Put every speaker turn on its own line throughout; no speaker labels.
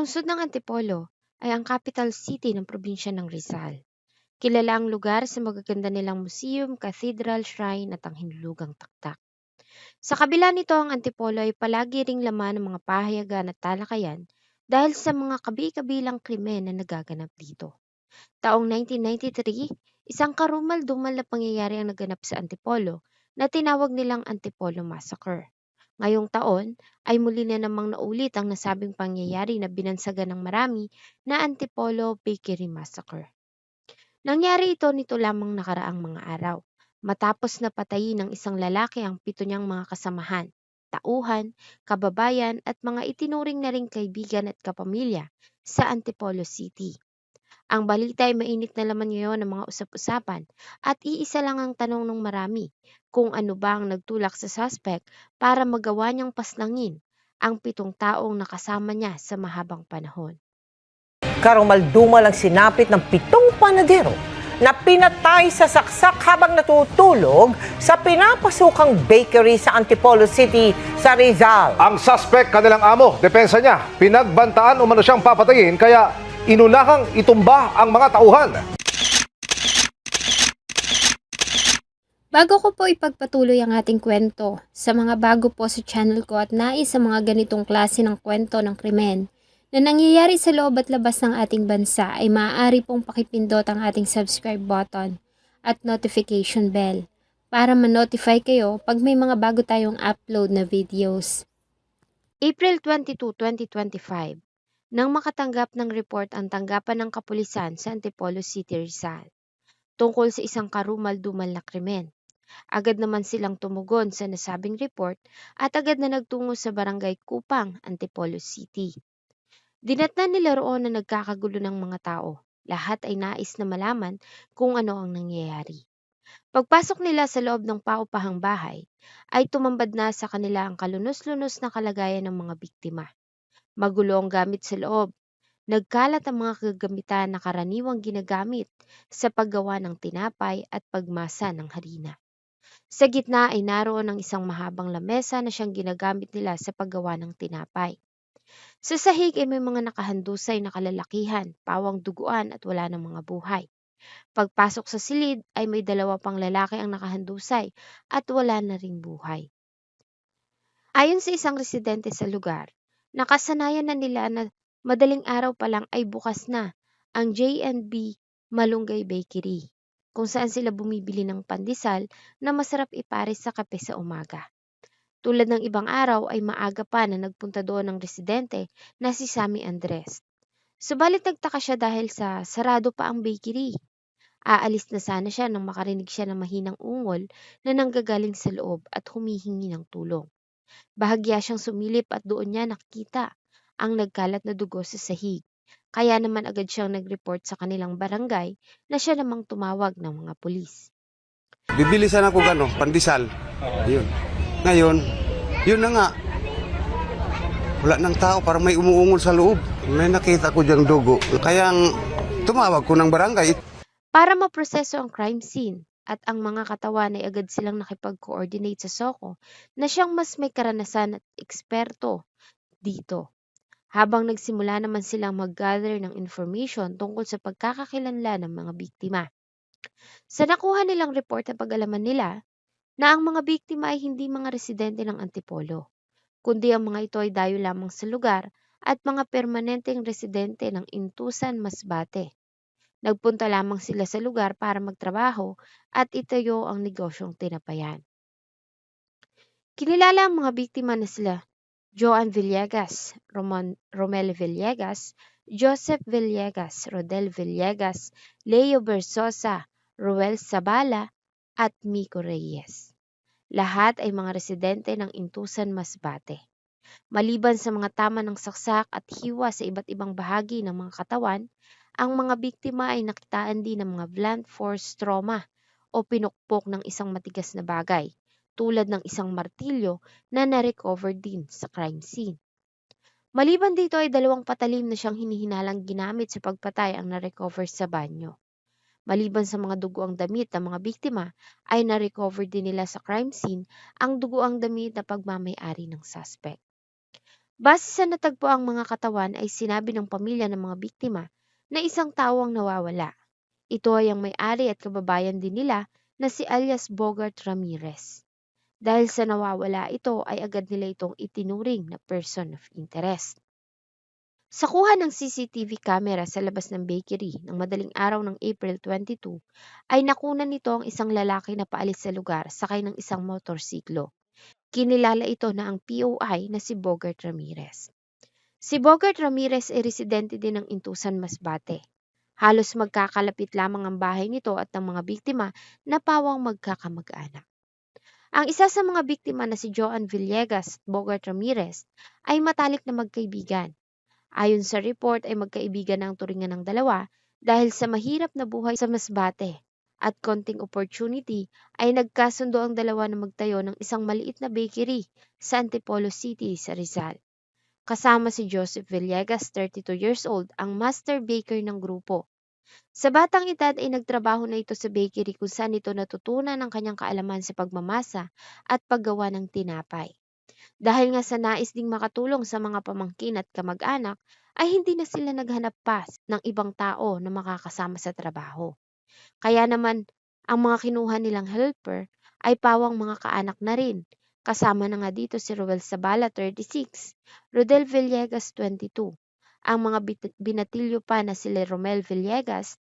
lungsod ng Antipolo ay ang capital city ng probinsya ng Rizal. Kilala ang lugar sa magaganda nilang museum, cathedral, shrine at ang hinulugang taktak. Sa kabila nito, ang Antipolo ay palagi ring laman ng mga pahayagan at talakayan dahil sa mga kabi-kabilang krimen na nagaganap dito. Taong 1993, isang karumal-dumal na pangyayari ang naganap sa Antipolo na tinawag nilang Antipolo Massacre. Ngayong taon ay muli na namang naulit ang nasabing pangyayari na binansagan ng marami na Antipolo Bakery Massacre. Nangyari ito nito lamang nakaraang mga araw, matapos na patayin ng isang lalaki ang pito niyang mga kasamahan, tauhan, kababayan at mga itinuring na ring kaibigan at kapamilya sa Antipolo City. Ang balita ay mainit na laman ngayon ng mga usap-usapan at iisa lang ang tanong ng marami kung ano ba ang nagtulak sa suspect para magawa niyang pasnangin ang pitong taong nakasama niya sa mahabang panahon.
Karumaldumal ang sinapit ng pitong panadero na pinatay sa saksak habang natutulog sa pinapasukang bakery sa Antipolo City sa Rizal.
Ang suspect kanilang amo, depensa niya, pinagbantaan umano siyang papatayin kaya inunahang itumba ang mga tauhan.
Bago ko po ipagpatuloy ang ating kwento, sa mga bago po sa channel ko at nais sa mga ganitong klase ng kwento ng krimen na nangyayari sa loob at labas ng ating bansa ay maaari pong pakipindot ang ating subscribe button at notification bell para ma-notify kayo pag may mga bago tayong upload na videos.
April 22, 2025, nang makatanggap ng report ang tanggapan ng kapulisan sa Antipolo City, Rizal, tungkol sa isang karumal-dumal na krimen. Agad naman silang tumugon sa nasabing report at agad na nagtungo sa barangay Kupang, Antipolo City. Dinatnan nila roon na nagkakagulo ng mga tao. Lahat ay nais na malaman kung ano ang nangyayari. Pagpasok nila sa loob ng paupahang bahay, ay tumambad na sa kanila ang kalunos-lunos na kalagayan ng mga biktima. Magulo ang gamit sa loob. Nagkalat ang mga kagamitan na karaniwang ginagamit sa paggawa ng tinapay at pagmasa ng harina. Sa gitna ay naroon ang isang mahabang lamesa na siyang ginagamit nila sa paggawa ng tinapay. Sa sahig ay may mga nakahandusay na kalalakihan, pawang duguan at wala ng mga buhay. Pagpasok sa silid ay may dalawa pang lalaki ang nakahandusay at wala na ring buhay. Ayon sa isang residente sa lugar, nakasanayan na nila na madaling araw pa lang ay bukas na ang J&B Malunggay Bakery kung saan sila bumibili ng pandesal na masarap ipares sa kape sa umaga. Tulad ng ibang araw ay maaga pa na nagpunta doon ng residente na si Sammy Andres. Subalit nagtaka siya dahil sa sarado pa ang bakery. Aalis na sana siya nang makarinig siya ng mahinang ungol na nanggagaling sa loob at humihingi ng tulong. Bahagya siyang sumilip at doon niya nakita ang nagkalat na dugo sa sahig. Kaya naman agad siyang nag-report sa kanilang barangay na siya namang tumawag ng mga pulis.
Bibili sana ako gano, pandesal. Yun. Ngayon, yun na nga. Wala ng tao, para may umuungol sa loob. May nakita ko diyang dugo. Kaya tumawag ko ng barangay.
Para maproseso ang crime scene at ang mga katawan ay agad silang nakipag-coordinate sa SOCO na siyang mas may karanasan at eksperto dito. Habang nagsimula naman silang mag-gather ng information tungkol sa pagkakakilanlan ng mga biktima. Sa nakuha nilang report na pag-alaman nila na ang mga biktima ay hindi mga residente ng Antipolo, kundi ang mga ito ay dayo lamang sa lugar at mga permanenteng residente ng Intusan Masbate. Nagpunta lamang sila sa lugar para magtrabaho at itayo ang negosyong tinapayan. Kinilala ang mga biktima na sila Joan Villegas, Romon, Romel Villegas, Joseph Villegas, Rodel Villegas, Leo Bersosa, Roel Sabala, at Miko Reyes. Lahat ay mga residente ng Intusan Masbate. Maliban sa mga tama ng saksak at hiwa sa iba't ibang bahagi ng mga katawan, ang mga biktima ay nakitaan din ng mga blunt force trauma o pinukpok ng isang matigas na bagay, tulad ng isang martilyo na na-recover din sa crime scene. Maliban dito ay dalawang patalim na siyang hinihinalang ginamit sa pagpatay ang na-recover sa banyo. Maliban sa mga dugoang damit ng mga biktima, ay na-recover din nila sa crime scene ang dugoang damit na pagmamayari ng suspect. Base sa natagpo ang mga katawan ay sinabi ng pamilya ng mga biktima na isang tao ang nawawala. Ito ay ang may-ari at kababayan din nila na si alias Bogart Ramirez. Dahil sa nawawala ito ay agad nila itong itinuring na person of interest. Sa kuha ng CCTV camera sa labas ng bakery ng madaling araw ng April 22 ay nakunan nito ang isang lalaki na paalis sa lugar sakay ng isang motorsiklo. Kinilala ito na ang POI na si Bogart Ramirez. Si Bogart Ramirez ay residente din ng Intusan Masbate. Halos magkakalapit lamang ang bahay nito at ng mga biktima na pawang magkakamag-anak. Ang isa sa mga biktima na si Joan Villegas at Bogart Ramirez ay matalik na magkaibigan. Ayon sa report ay magkaibigan ang turingan ng dalawa dahil sa mahirap na buhay sa Masbate at konting opportunity ay nagkasundo ang dalawa na magtayo ng isang maliit na bakery sa Antipolo City sa Rizal. Kasama si Joseph Villegas, 32 years old, ang master baker ng grupo. Sa batang edad ay nagtrabaho na ito sa bakery kung saan ito natutunan ang kanyang kaalaman sa pagmamasa at paggawa ng tinapay. Dahil nga sa nais ding makatulong sa mga pamangkin at kamag-anak, ay hindi na sila naghanap pa ng ibang tao na makakasama sa trabaho. Kaya naman, ang mga kinuha nilang helper ay pawang mga kaanak na rin. Kasama na nga dito si Roel Sabala, 36, Rodel Villegas, 22, ang mga binatilyo pa na sila Romel Villegas,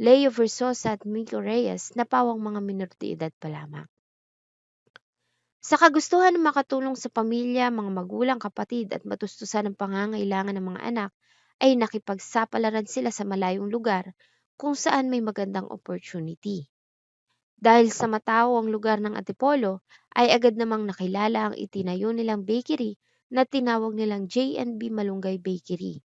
Leo Versosa at Miko Reyes na pawang mga minor de edad pa lamang. Sa kagustuhan na makatulong sa pamilya, mga magulang, kapatid at matustusan ng pangangailangan ng mga anak, ay nakipagsapalaran sila sa malayong lugar kung saan may magandang opportunity. Dahil sa matao ang lugar ng Antipolo, ay agad namang nakilala ang itinayo nilang bakery na tinawag nilang J&B Malunggay Bakery.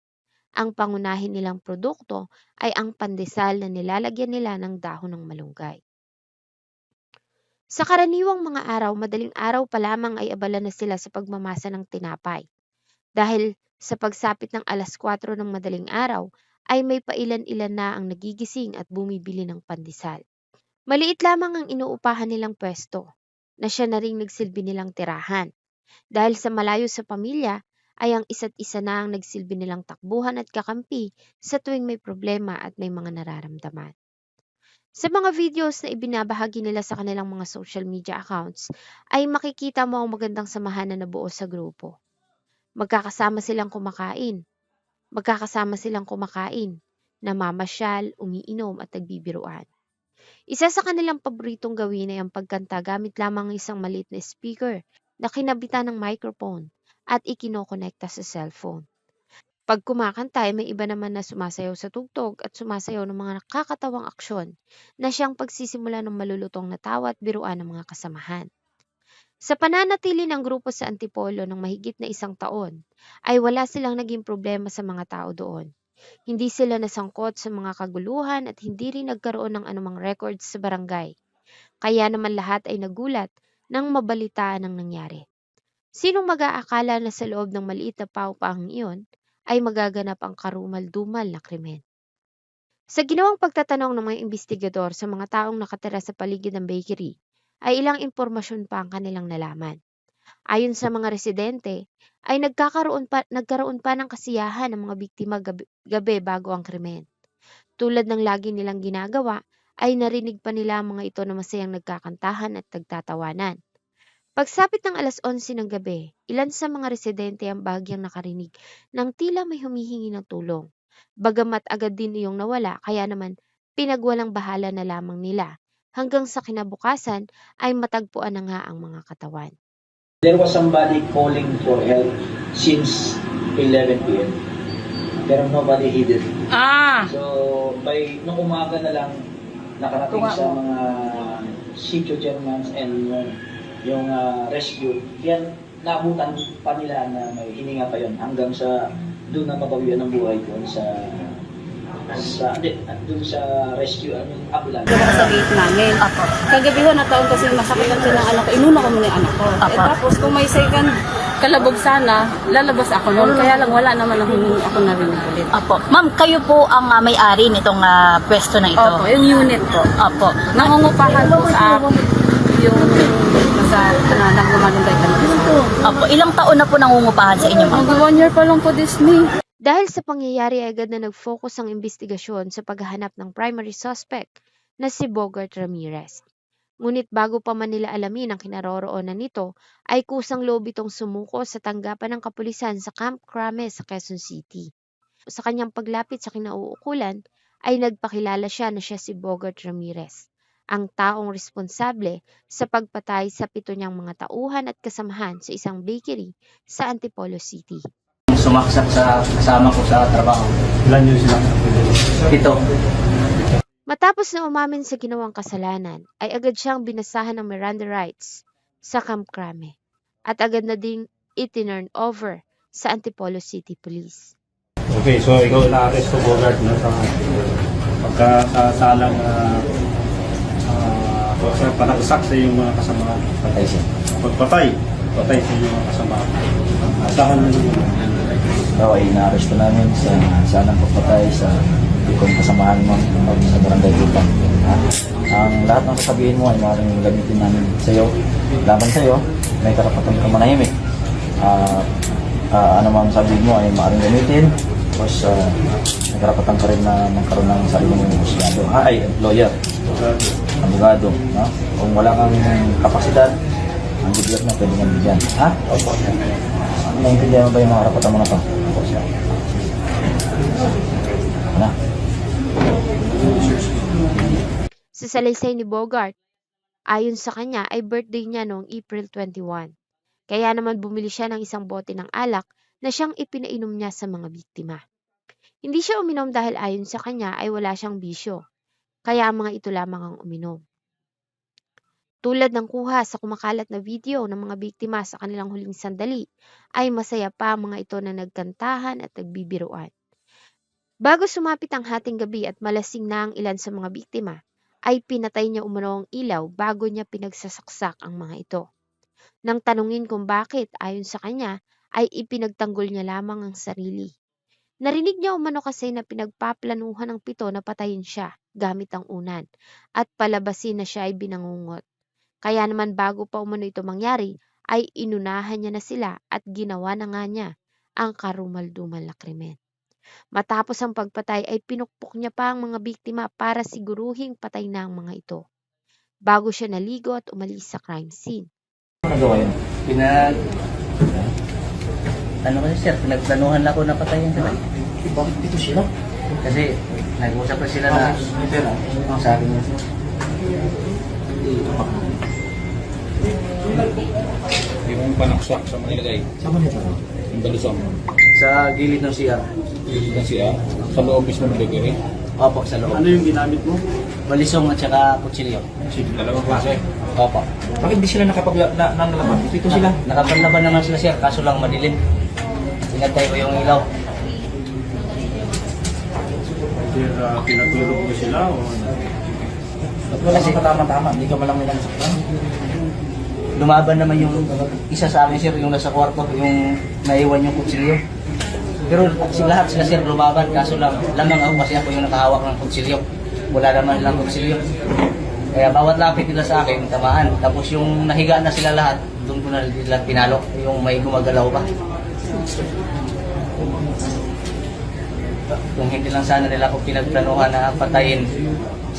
Ang pangunahin nilang produkto ay ang pandesal na nilalagyan nila ng dahon ng malunggay. Sa karaniwang mga araw, madaling araw pa lamang ay abala na sila sa pagmamasa ng tinapay. Dahil sa pagsapit ng alas 4 ng madaling araw, ay may pailan-ilan na ang nagigising at bumibili ng pandesal. Maliit lamang ang inuupahan nilang pwesto, na siya na ring nagsilbi nilang tirahan. Dahil sa malayo sa pamilya, ay ang isa't isa na ang nagsilbi nilang takbuhan at kakampi sa tuwing may problema at may mga nararamdaman. Sa mga videos na ibinabahagi nila sa kanilang mga social media accounts, ay makikita mo ang magandang samahan na nabuo sa grupo. Magkakasama silang kumakain. Magkakasama silang kumakain, namamasyal, umiinom at nagbibiruan. Isa sa kanilang paboritong gawin ay ang pagkanta gamit lamang ng isang maliit na speaker na kinabitan ng microphone at ikinokonekta sa cellphone. Pag kumakanta ay may iba naman na sumasayaw sa tugtog at sumasayaw ng mga nakakatawang aksyon na siyang pagsisimula ng malulutong na tawa at biruan ng mga kasamahan. Sa pananatili ng grupo sa Antipolo ng mahigit na isang taon, ay wala silang naging problema sa mga tao doon. Hindi sila nasangkot sa mga kaguluhan at hindi rin nagkaroon ng anumang records sa barangay. Kaya naman lahat ay nagulat nang mabalitaan ang nangyari. Sinong mag-aakala na sa loob ng maliit na paupahang iyon ay magaganap ang karumal-dumal na krimen. Sa ginawang pagtatanong ng mga investigador sa mga taong nakatira sa paligid ng bakery, ay ilang impormasyon pa ang kanilang nalaman. Ayon sa mga residente, ay nagkakaroon pa, nagkaroon pa ng kasiyahan ng mga biktima gabi, gabi bago ang krimen. Tulad ng lagi nilang ginagawa, ay narinig pa nila ang mga ito na masayang nagkakantahan at nagtatawanan. Pagsapit ng alas 11 ng gabi, ilan sa mga residente ang bahagyang nakarinig ng tila may humihingi ng tulong. Bagamat agad din iyong nawala, kaya naman pinagwalang bahala na lamang nila. Hanggang sa kinabukasan ay matagpuan na nga ang mga katawan.
There was somebody calling for help since 11 p.m. Pero nobody heeded.
Ah,
So, by nung umaga na lang nakarating
Tunga
sa mga sitio Germans and yung, yung ah, rescue, yan naabutan pa nila na may hininga pa yon hanggang sa doon na mabawian ng buhay doon sa sa hindi, doon sa rescue ano ambulance.
Diba sa gate namin. Apo. Kagabi ho, nataon kasi masakit ang ng anak ko. Inuna ko muna yung anak ko. Eh, tapos kung may second kalabog sana, lalabas ako noon. Kaya lang wala naman ako, ako narinig ulit.
Opo. Ma'am, kayo po ang ah, may-ari nitong ah, pwesto na ito.
Opo, yung unit po.
Opo.
Nangungupahan po sa yung nasa uh, nang gumaganday kami.
Opo, ilang taon na po nangungupahan sa inyo, ma'am?
One year pa lang po this May.
Dahil sa pangyayari ay agad na nag-focus ang investigasyon sa paghahanap ng primary suspect na si Bogart Ramirez. Ngunit bago pa man nila alamin ang kinaroroonan nito, ay kusang loob itong sumuko sa tanggapan ng kapulisan sa Camp Crame sa Quezon City. Sa kanyang paglapit sa kinauukulan, ay nagpakilala siya na siya si Bogart Ramirez, ang taong responsable sa pagpatay sa pito niyang mga tauhan at kasamahan sa isang bakery sa Antipolo City.
Sumaksak sa kasama ko sa trabaho. Ilan yun sila? Ito.
Matapos na umamin sa ginawang kasalanan, ay agad siyang binasahan ng Miranda rights sa Camp Crame at agad na ding itinurn over sa Antipolo City Police.
Okay, so ikaw na-arrest ko Bogart no, sa pagkasalang uh, uh, sa panagsak sa iyong mga kasama.
Patay siya.
Pagpatay. Patay sa iyong mga kasama. Asahan mo yun.
Ikaw ay na-arrest namin sa sanang pagpatay sa ikong kasamahan mo sa barangay Lupa. Ha? Ang lahat ng sasabihin mo ay maaaring gamitin namin sa iyo. Laban sa iyo, may karapatan ka manahimik. Ah, ah, ano mang sabihin mo ay maaaring gamitin. Tapos, uh, may karapatan ka rin na magkaroon ng sarili mong negosyado. Ah, ay, lawyer. Abogado. No? Kung wala kang kapasidad, ang gobyerno pwede kang bigyan. Ha? Opo. Naiintindihan mo ba yung mga karapatan mo na to?
Sa salaysay ni Bogart, ayon sa kanya ay birthday niya noong April 21. Kaya naman bumili siya ng isang bote ng alak na siyang ipinainom niya sa mga biktima. Hindi siya uminom dahil ayon sa kanya ay wala siyang bisyo, kaya ang mga ito lamang ang uminom. Tulad ng kuha sa kumakalat na video ng mga biktima sa kanilang huling sandali, ay masaya pa ang mga ito na nagkantahan at nagbibiruan. Bago sumapit ang hating gabi at malasing na ang ilan sa mga biktima, ay pinatay niya umano ang ilaw bago niya pinagsasaksak ang mga ito. Nang tanungin kung bakit, ayon sa kanya, ay ipinagtanggol niya lamang ang sarili. Narinig niya umano kasi na pinagpaplanuhan ng pito na patayin siya gamit ang unan at palabasin na siya ay binangungot. Kaya naman bago pa umano ito mangyari, ay inunahan niya na sila at ginawa na nga niya ang karumal-dumal na krimen. Matapos ang pagpatay ay pinukpok niya pa ang mga biktima para siguruhing patay na ang mga ito. Bago siya naligo at umalis sa crime scene.
Ano nagawa yun? Pinag... Ano kasi sir, pinagplanuhan lang ako na patayin sila.
Bakit dito sila?
Kasi nag-usap pa sila na sabi niya.
Yung panaksak sa manilagay.
Saan ba nito?
Yung balusong.
Sa gilid ng CR.
Yung na siya. Sa loob mismo ng bakery.
Opo, sa loob.
Ano yung ginamit mo?
Balisong at saka kutsilyo.
Dalawang klase.
Opo.
Bakit di sila nakapag na? Dito sila.
Nakapanlaban naman sila sir, kaso lang madilim. Pinatay ko yung ilaw.
Sir, uh, pinatulog mo sila o
Kasi
tama-tama, hindi ka malang nilang saktan.
Lumaban naman yung isa sa amin sir, yung nasa kwarto, yung naiwan yung kutsilyo. Pero si lahat sila sir lumaban, kaso lang, lamang ako kasi ako yung nakahawak ng kutsilyo. Wala naman lang kutsilyo. Kaya bawat lapit nila sa akin, tamaan. Tapos yung nahiga na sila lahat, doon ko na nila pinalo, yung may gumagalaw pa. Kung hindi lang sana nila ako pinagplanuhan na patayin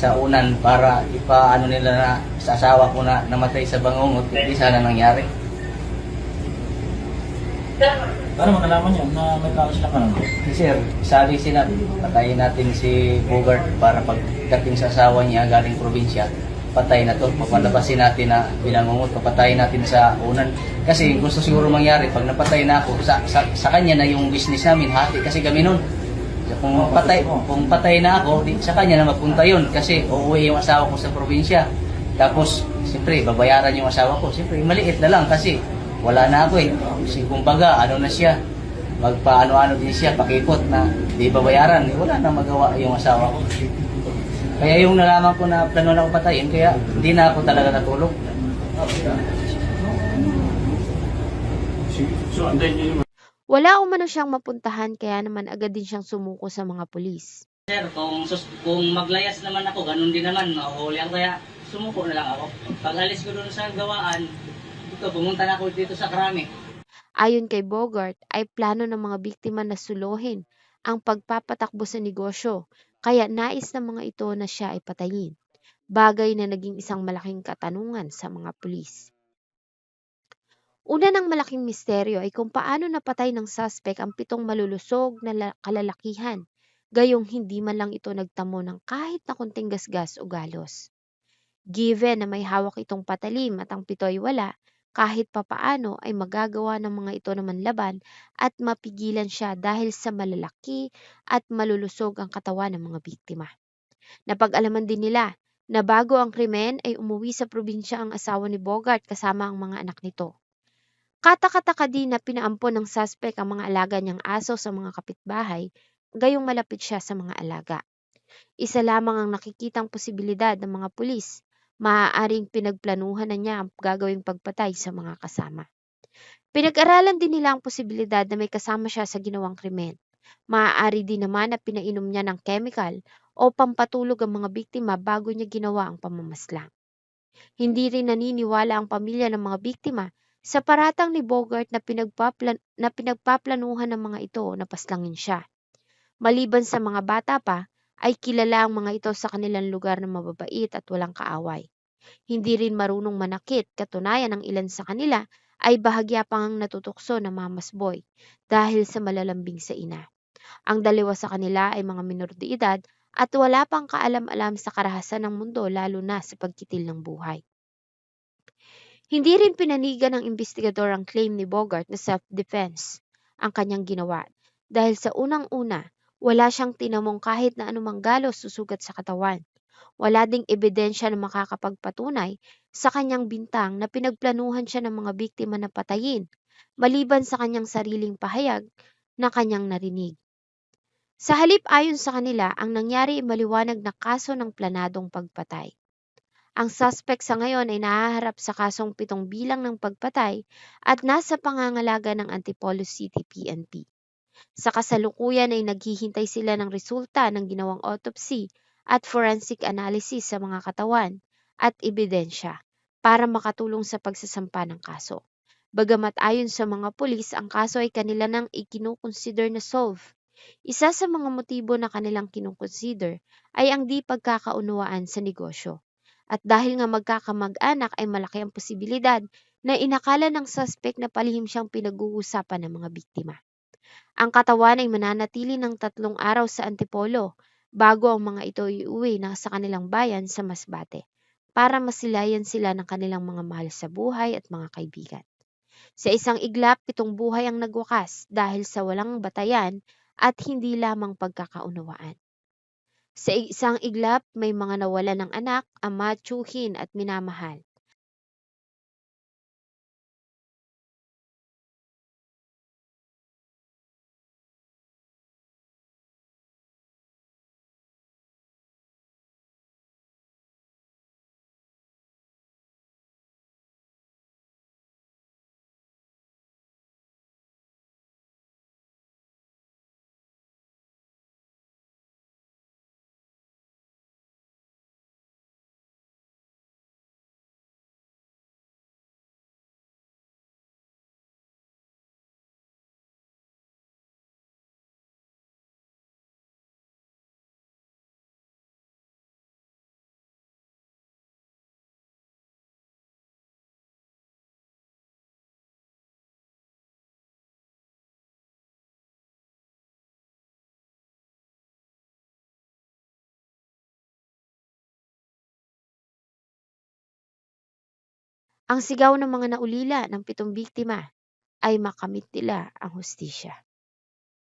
sa unan para ipaano nila na sa asawa ko na namatay sa bangungot, hindi sana nangyari.
Paano makalaman yan na may tao silang kanan?
Si Sir, sabi sila, patayin natin si Bogart para pagdating sa asawa niya galing probinsya, patay na to. Papalabasin natin na binangungot, papatayin natin sa unan. Kasi gusto siguro mangyari, pag napatay na ako, sa, sa, sa kanya na yung business namin, hati kasi kami nun. Kung patay, kung patay na ako, di, sa kanya na magpunta yun kasi uuwi yung asawa ko sa probinsya. Tapos, siyempre, babayaran yung asawa ko. Siyempre, maliit na lang kasi wala na ako eh. Kasi kumbaga, ano na siya, magpaano-ano din siya, pakipot na di babayaran. Eh, wala na magawa yung asawa ko. Kaya yung nalaman ko na plano na ako patayin, kaya hindi na ako talaga natulog.
So, anday niyo
Wala umano siyang mapuntahan kaya naman agad din siyang sumuko sa mga pulis.
Sir, kung, sus- kung maglayas naman ako, ganun din naman, mahuhuli ako. Kaya sumuko na lang ako. Pag alis ko doon sa gawaan, dito, pumunta na ako dito sa Krami.
Ayon kay Bogart, ay plano ng mga biktima na suluhin ang pagpapatakbo sa negosyo, kaya nais ng mga ito na siya ay patayin. Bagay na naging isang malaking katanungan sa mga pulis. Una ng malaking misteryo ay kung paano napatay ng suspect ang pitong malulusog na la- kalalakihan, gayong hindi man lang ito nagtamo ng kahit na kunting gasgas o galos. Given na may hawak itong patalim at ang pito ay wala, kahit papaano ay magagawa ng mga ito naman laban at mapigilan siya dahil sa malalaki at malulusog ang katawan ng mga biktima. Napag-alaman din nila na bago ang krimen ay umuwi sa probinsya ang asawa ni Bogart kasama ang mga anak nito. Katakataka din na pinaampon ng suspect ang mga alaga niyang aso sa mga kapitbahay, gayong malapit siya sa mga alaga. Isa lamang ang nakikitang posibilidad ng mga pulis, maaaring pinagplanuhan na niya ang gagawing pagpatay sa mga kasama. Pinag-aralan din nila ang posibilidad na may kasama siya sa ginawang krimen. Maaari din naman na pinainom niya ng chemical o pampatulog ang mga biktima bago niya ginawa ang pamamaslang. Hindi rin naniniwala ang pamilya ng mga biktima sa paratang ni Bogart na, pinagpaplan na pinagpaplanuhan ng mga ito na paslangin siya. Maliban sa mga bata pa, ay kilala ang mga ito sa kanilang lugar na mababait at walang kaaway. Hindi rin marunong manakit, katunayan ng ilan sa kanila ay bahagya pang ang natutukso na mamas boy dahil sa malalambing sa ina. Ang dalawa sa kanila ay mga minor de edad at wala pang kaalam-alam sa karahasan ng mundo lalo na sa pagkitil ng buhay. Hindi rin pinanigan ng investigador ang claim ni Bogart na self-defense ang kanyang ginawa dahil sa unang-una, wala siyang tinamong kahit na anumang galos susugat sa katawan. Wala ding ebidensya na makakapagpatunay sa kanyang bintang na pinagplanuhan siya ng mga biktima na patayin, maliban sa kanyang sariling pahayag na kanyang narinig. Sa halip ayon sa kanila, ang nangyari ay maliwanag na kaso ng planadong pagpatay. Ang suspect sa ngayon ay nahaharap sa kasong pitong bilang ng pagpatay at nasa pangangalaga ng Antipolo City PNP. Sa kasalukuyan ay naghihintay sila ng resulta ng ginawang autopsy at forensic analysis sa mga katawan at ebidensya para makatulong sa pagsasampa ng kaso. Bagamat ayon sa mga pulis, ang kaso ay kanila nang ikinukonsider na solve. Isa sa mga motibo na kanilang kinukonsider ay ang di pagkakaunawaan sa negosyo. At dahil nga magkakamag-anak ay malaki ang posibilidad na inakala ng suspect na palihim siyang pinag-uusapan ng mga biktima. Ang katawan ay mananatili ng tatlong araw sa Antipolo bago ang mga ito iuwi na sa kanilang bayan sa Masbate para masilayan sila ng kanilang mga mahal sa buhay at mga kaibigan. Sa isang iglap, pitong buhay ang nagwakas dahil sa walang batayan at hindi lamang pagkakaunawaan. Sa isang iglap, may mga nawala ng anak, ama, tsuhin at minamahal. Ang sigaw ng mga naulila ng pitong biktima ay makamit nila ang hustisya.